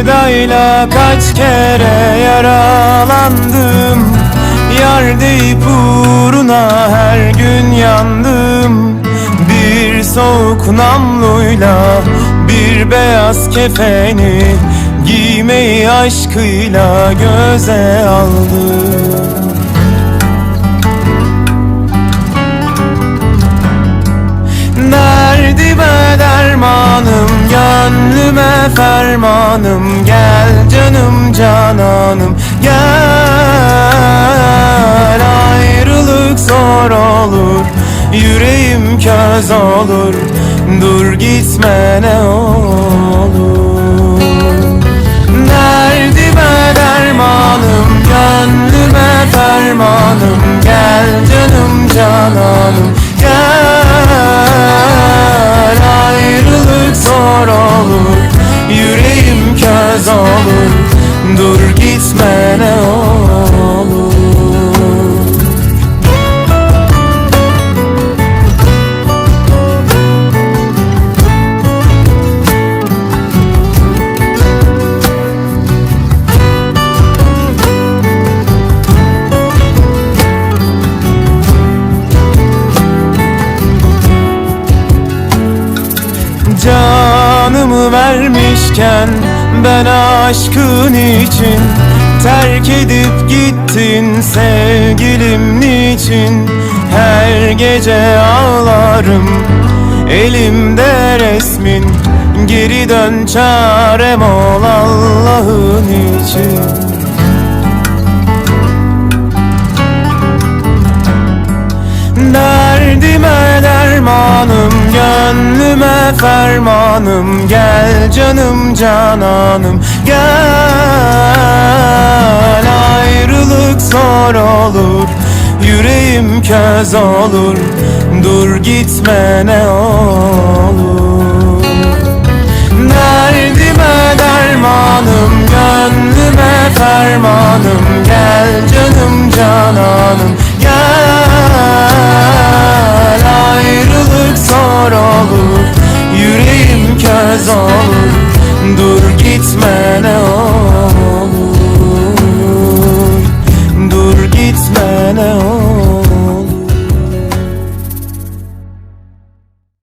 Sevdayla kaç kere yaralandım. Yar deyip uğruna her gün yandım. Bir soğuk namluyla bir beyaz kefeni Giymeyi aşkıyla göze aldım gönlüme fermanım Gel canım cananım, gel. Ayrılık zor olur, yüreğim köz olur Dur gitme ne olur Dur gitme ne olur. Canımı vermişken ben aşkın için Terk edip gittin sevgilim niçin? Her gece ağlarım elimde resmin. Geri dön çarem ol Allah'ın için. Derdime dermanım, fermanım. Gel canım cananım, gel. Ayrılık zor olur, yüreğim köz olur. Dur gitme ne olur olur, Dur gitme